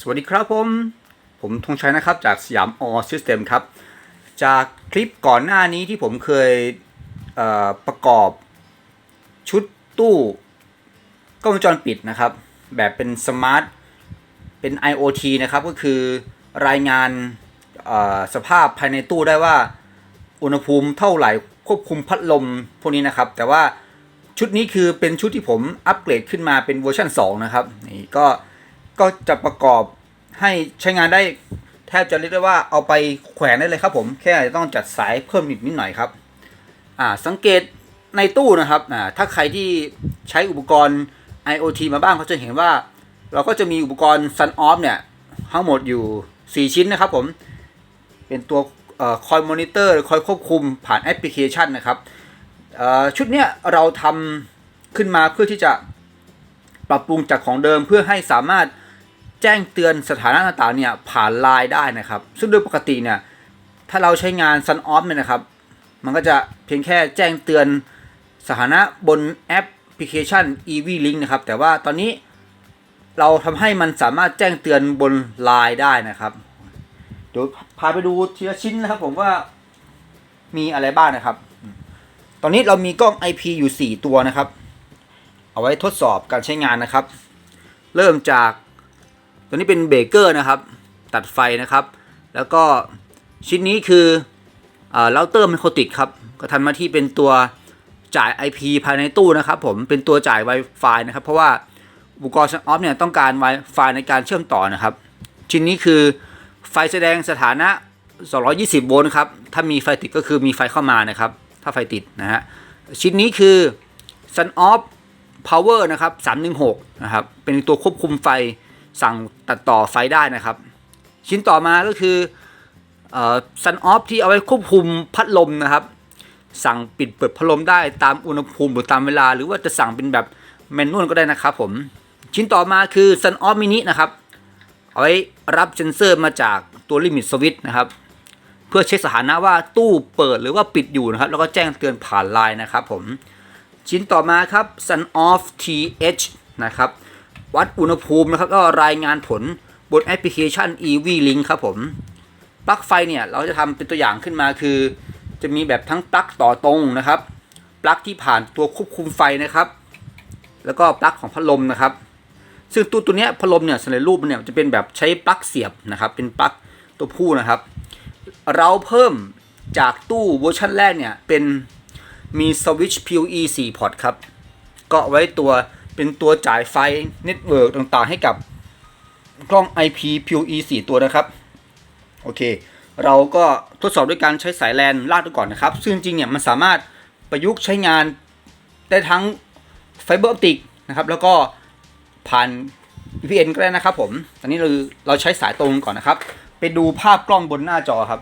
สวัสดีครับผม ผมธงชัยนะครับจากสยามออซิสเต็มครับ จากคลิปก่อนหน้านี้ที่ผมเคยเประกอบชุดตู้กล้องวงจรปิดนะครับ แบบเป็นสมาร์ทเป็น IoT นะครับ ก็คือรายงานสภาพภายในตู้ได้ว่า อุณหภูมิเท่าไหร่ควบคุมพัดลมพวกนี้นะครับ แต่ว่าชุดนี้คือเป็นชุดที่ผมอัปเกรดขึ้นมาเป็นเวอร์ชัน2 นะครับนี่ก็ ก็จะประกอบให้ใช้งานได้แทบจะเรียกได้ว่าเอาไปแขวนได้เลยครับผมแค่จะต้องจัดสายเพิ่มนิดนิดหน่อยครับอ่าสังเกตในตู้นะครับอ่าถ้าใครที่ใช้อุปกรณ์ IoT มาบ้างเขาจะเห็นว่า เราก็จะมีอุปกรณ์ Sun Off เนี่ยทั้งหมดอยู่ 4 ชิ้นนะครับผม เป็นตัวคอยมอนิเตอร์คอยควบคุมผ่านแอปพลิเคชันนะครับเอ่อชุดเนี้ยเราทำขึ้นมาเพื่อที่จะปรับปรุงจากของเดิมเพื่อให้สามารถ แจ้งเตือนสถานะต่างๆเนี่ยผ่านไลน์ได้นะครับ ซึ่งโดยปกติเนี่ยถ้าเราใช้งาน Sun Off เนี่ยนะครับ มันก็จะเพียงแค่แจ้งเตือนสถานะบนแอปพลิเคชัน EV Link นะครับ แต่ว่าตอนนี้เราทำให้มันสามารถแจ้งเตือนบนไลน์ได้นะครับ เดี๋ยวพาไปดูทีละชิ้นนะครับผมว่ามีอะไรบ้างนะครับ ตอนนี้เรามีกล้อง IP อยู่ 4 ตัวนะครับ เอาไว้ทดสอบการใช้งานนะครับ เริ่มจาก ตัวนี้เป็นเบเกอร์นะครับ ตัดไฟนะครับ แล้วก็ชิ้นนี้คือเราเตอร์ไมโครติกครับ ก็ทำหน้าที่เป็นตัวจ่าย IP ภายในตู้นะครับผมเป็นตัวจ่าย Wi-Fi นะครับ เพราะว่าอุปกรณ์ Sun Off เนี่ยต้องการ Wi-Fi ในการเชื่อมต่อนะครับ ชิ้นนี้คือไฟแสดงสถานะ 220 โวลต์ครับ ถ้ามีไฟติดก็คือมีไฟเข้ามานะครับ ถ้าไฟติดนะฮะ ชิ้นนี้คือ Sun Off Power นะครับ 316 นะครับ เป็นตัวควบคุมไฟ สั่งตัดต่อไฟได้นะครับ ชิ้นต่อมาก็คือเอ่อ Sun Off ที่เอาไว้ควบคุมพัดลมนะครับ สั่งปิดเปิดพัดลมได้ตามอุณหภูมิหรือตามเวลา หรือว่าจะสั่งเป็นแบบแมนนวลก็ได้นะครับผม ชิ้นต่อมาคือ Sun Off Mini นะครับ เอาไว้รับเซนเซอร์มาจากตัวลิมิตสวิตช์นะครับ เพื่อเช็คสถานะว่าตู้เปิดหรือว่าปิดอยู่นะครับ แล้วก็แจ้งเตือนผ่านไลน์นะครับผม ชิ้นต่อมาครับ Sun Off TH นะครับ วัดอุณหภูมินะครับก็รายงานผลบนแอปพลิเคชัน EV Link ครับผมปลั๊กไฟเนี่ยเราจะทำเป็นตัวอย่างขึ้นมาคือ จะมีแบบทั้งปลั๊กต่อตรงนะครับปลั๊กที่ผ่านตัวควบคุมไฟนะครับ แล้วก็ปลั๊กของพัดลมนะครับ ซึ่งตู้ตัวเนี้ยพัดลมเนี่ยสำเร็จรูปมันเนี่ยจะเป็นแบบใช้ปลั๊กเสียบนะครับ เป็นปลั๊กตัวผู้นะครับ เราเพิ่มจากตู้เวอร์ชันแรกเนี่ยเป็นมีสวิตช์ PoE 4พอร์ตครับ ก็ไว้ตัว เป็นตัวจ่ายไฟเน็ตเวิร์กต่างๆ ให้กับกล้อง IP PoE 4 ตัวนะครับ โอเค เราก็ทดสอบด้วยการใช้สายแลนลากดูก่อนนะครับ ซึ่งจริงๆเนี่ยมันสามารถประยุกต์ใช้งานได้ทั้งไฟเบอร์ออปติกนะครับ แล้วก็ผ่าน VPN ก็ได้นะครับผม ตอนนี้เราเราใช้สายตรงก่อนนะครับ ไปดูภาพกล้องบนหน้าจอครับ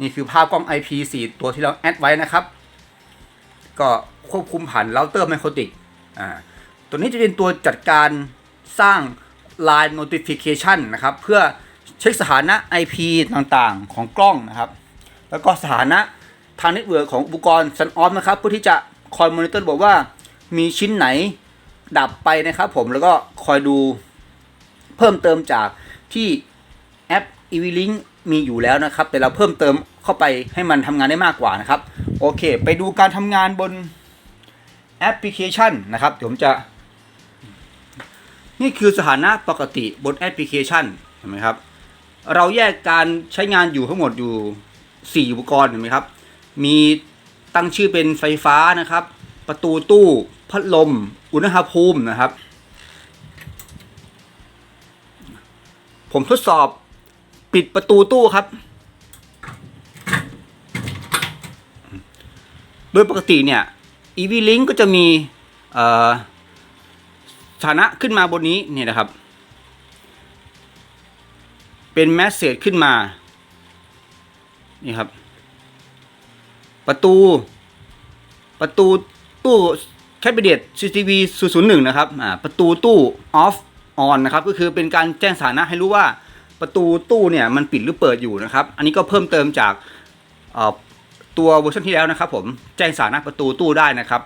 นี่คือภาพกล้อง IP 4 ตัวที่เราแอดไว้นะครับ ก็ควบคุมผ่านเราเตอร์ไมโครติก อ่าตัวนี้จะเป็นตัวจัดการสร้าง Line Notification นะครับ เพื่อเช็คสถานะ IP ต่างๆของกล้องนะครับ แล้วก็สถานะทางเน็ตเวิร์กของอุปกรณ์ Sun Off นะครับ เพื่อที่จะคอยมอนิเตอร์บอกว่ามีชิ้นไหนดับไปนะครับผมแล้วก็คอยดูเพิ่มเติมจากที่แอป EV-Link มีอยู่แล้วนะครับ แต่เราเพิ่มเติมเข้าไปให้มันทำงานได้มากกว่านะครับ โอเค ไปดูการทำงานบน แอปพลิเคชันนะครับเดี๋ยวผมจะ นี่คือสถานะปกติบนแอปพลิเคชันเห็นไหมครับ เราแยกการใช้งานอยู่ทั้งหมดอยู่ 4 อุปกรณ์เห็นไหมครับ มีตั้งชื่อเป็นไฟฟ้านะครับ ประตูตู้พัดลม อุณหภูมินะครับ ผมทดสอบปิดประตูตู้ครับ โดยปกติเนี่ย EV Link ก็จะมีเอ่อสถานะขึ้นมาบนนี้เนี่ยนะครับ เป็นแมสเซจขึ้นมา นี่ครับ ประตู ประตูตู้แคปเบเดต CCTV 001 นะครับ ประตูตู้ off on นนะครับ ก็คือเป็นการแจ้งสถานะให้รู้ว่าประตูตู้เนี่ยมันปิดหรือเปิดอยู่นะครับ อันนี้ก็เพิ่มเติมจาก ตัวเวอร์ชันที่แล้วนะครับผมแจ้งสานะประตูตู้ได้นะครับ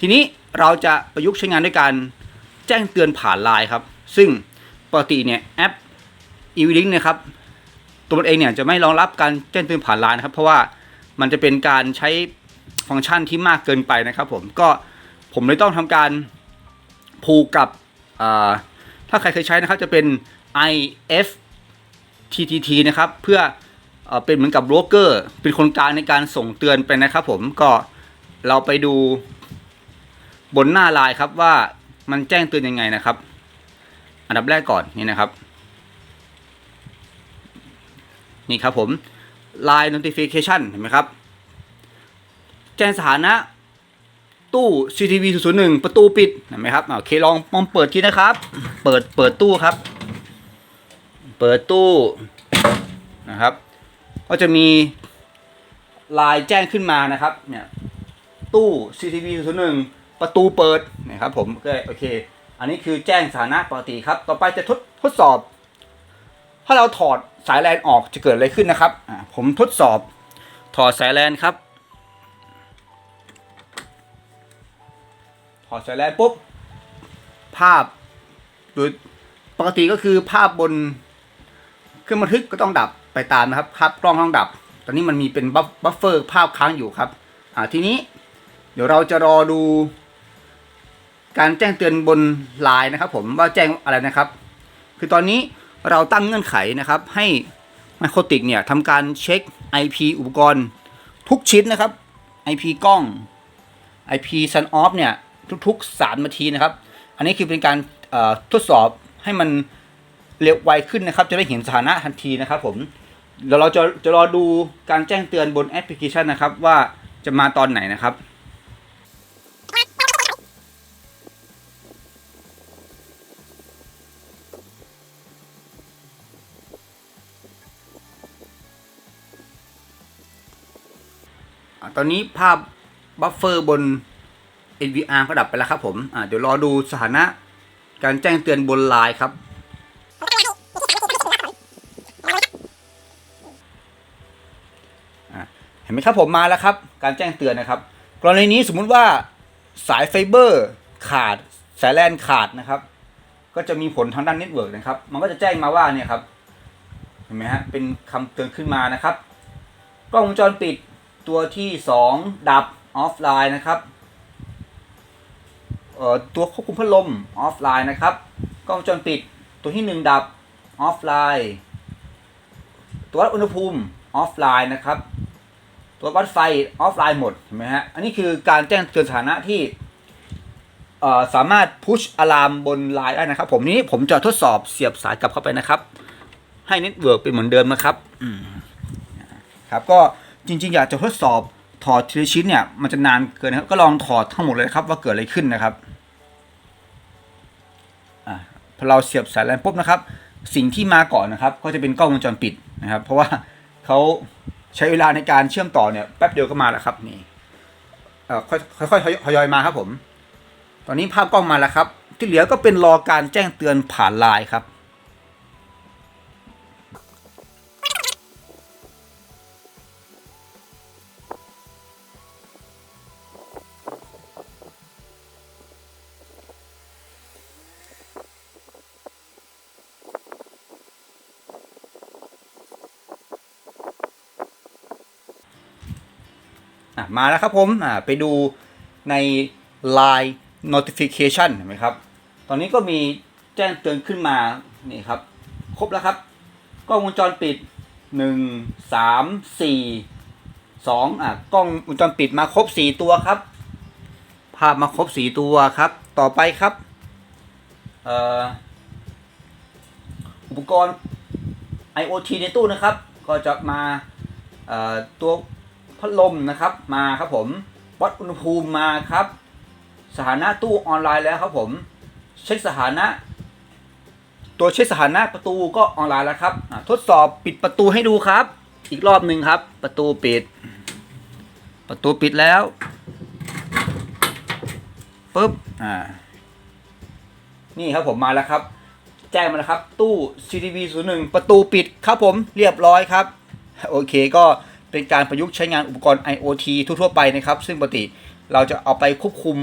ทีนี้เราจะประยุกต์ใช้งานด้วยการแจ้งเตือนผ่านไลน์ครับ ซึ่งปกติเนี่ยแอป e v link นะครับตัวมันเองเนี่ยจะไม่รองรับการแจ้งเตือนผ่านไลน์นะครับ เพราะว่ามันจะเป็นการใช้ฟังก์ชันที่มากเกินไปนะครับ ผมก็ผมเลยต้องทำการผูกกับถ้าใครเคยใช้นะครับจะเป็น IFTTT นะครับ เพื่อ เป็นเหมือนกับโบรกเกอร์ เป็นคนกลางในการส่งเตือนไปนะครับผมก็เราไปดูบนหน้าไลน์ครับว่ามันแจ้งเตือนยังไงนะครับ อันดับแรกก่อนนี่นะครับ นี่ครับผม Line Notification เห็นไหมครับ แจ้งสถานะ ตู้ CCTV 001 ประตูปิดเห็นไหมครับอ่าโอเคลองลองเปิดทีนะครับ เปิดเปิดตู้ครับ เปิดตู้นะครับ ก็จะมีลายแจ้งขึ้นมานะครับ เนี่ย ตู้ CCTV 001ประตูเปิดนะครับผมก็โอเค อันนี้คือแจ้งสถานะปกติครับ ต่อไปจะทดทดสอบ ถ้าเราถอดสายแลนออกจะเกิดอะไรขึ้นนะครับอ่าผมทดสอบถอดสายแลนครับ ถอดสายแลนปุ๊บ ภาพโดยปกติก็คือภาพบนเครื่องบันทึกก็ต้องดับ ไปตามนะครับภาพกล้องต้องดับ ตอนนี้มันมีเป็นบัฟบัฟเฟอร์ภาพค้างอยู่ครับอ่าทีนี้เดี๋ยวเราจะรอดู การแจ้งเตือนบนไลน์นะครับ ผมว่าแจ้งอะไรนะครับ คือตอนนี้เราตั้งเงื่อนไขนะครับ ให้ไมโครติกเนี่ยทำการเช็ค IP อุปกรณ์ทุกชิ้นนะครับ IP กล้อง IP sun off เนี่ยทุกๆ3นาทีนะครับ อันนี้คือเป็นการทดสอบให้มันเร็วไวขึ้นนะครับ จะได้เห็นสถานะทันทีนะครับผม เดี๋ยวเราจะจะรอดูการแจ้งเตือนบนแอปพลิเคชันนะครับ ว่าจะมาตอนไหนนะครับตอนนี้ภาพบัฟเฟอร์บน NVR ก็ดับไปแล้วครับผมเดี๋ยวรอดูสถานะการแจ้งเตือนบนไลน์ครับ เห็นไหมครับผมมาแล้วครับ การแจ้งเตือนนะครับ กรณีนี้สมมุติว่าสายไฟเบอร์ขาด สายแลนขาดนะครับ ก็จะมีผลทางด้านเน็ตเวิร์กนะครับ มันก็จะแจ้งมาว่าเนี่ยครับ เห็นไหมฮะ เป็นคำเตือนขึ้นมานะครับ กล้องวงจรปิดตัวที่ 2 ดับออฟไลน์นะครับเอ่อตัวควบคุมพัดลมออฟไลน์นะครับ กล้องวงจรปิดตัวที่ 1 ดับออฟไลน์ ตัววัดอุณหภูมิออฟไลน์นะครับ ตัววัดไฟออฟไลน์หมดเห็นไหมฮะ อันนี้คือการแจ้งเตือนสถานะที่สามารถพุชอะลามบนไลน์ได้นะครับ ผมนี้ผมจะทดสอบเสียบสายกลับเข้าไปนะครับ ให้เน็ตเวิร์กเป็นเหมือนเดิมนะครับครับก็จริง ๆ อยากจะทดสอบถอดทีละชิ้นเนี่ยมันจะนานเกินนะครับ ก็ลองถอดทั้งหมดเลยครับ ว่าเกิดอะไรขึ้นนะครับอพอเราเสียบสายแลนปุ๊บนะครับ สิ่งที่มาก่อนนะครับ ก็จะเป็นกล้องวงจรปิดนะครับ เพราะว่าเขา ใช้เวลาในการเชื่อมต่อเนี่ยแป๊บเดียวก็มาแล้วครับนี่เอ่อค่อยค่อยๆทยอยมาครับผม ตอนนี้ภาพกล้องมาแล้วครับ ที่เหลือก็เป็นรอการแจ้งเตือนผ่านไลน์ครับ อะมาแล้วครับผมอ่าไปดูใน Line notification เห็นไหมครับ ตอนนี้ก็มีแจ้งเตือนขึ้นมา นี่ครับ ครบแล้วครับ กล้องวงจรปิด1 3 4 2อะกล้องวงจรปิดมาครบ4ตัวครับ ภาพมาครบ4ตัวครับ ต่อไปครับเอ่ออุปกรณ์ IoT ในตู้นะครับ ก็จะมาตัว พัดลมนะครับมาครับผมวัดอุณหภูมิมาครับ สถานะตู้ออนไลน์แล้วครับผม เช็คสถานะ ตัวเช็คสถานะประตูก็ออนไลน์แล้วครับทดสอบปิดประตูให้ดูครับ อีกรอบหนึ่งครับ ประตูปิด ประตูปิดแล้วปุ๊บอ่านี่ครับผมมาแล้วครับ แจ้งมาแล้วครับ ตู้ CTV 01ประตูปิดครับผมเรียบร้อยครับ โอเคก็ เป็นการประยุกต์ใช้งานอุปกรณ์ IoT ทั่วๆไปนะครับ ซึ่งปกติเราจะเอาไปควบคุม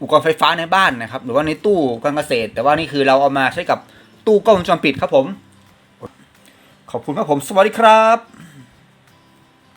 อุปกรณ์ไฟฟ้าในบ้านนะครับ หรือว่าในตู้การเกษตร แต่ว่านี่คือเราเอามาใช้กับตู้กล้องวงจรปิดครับผม ขอบคุณครับผม สวัสดีครับ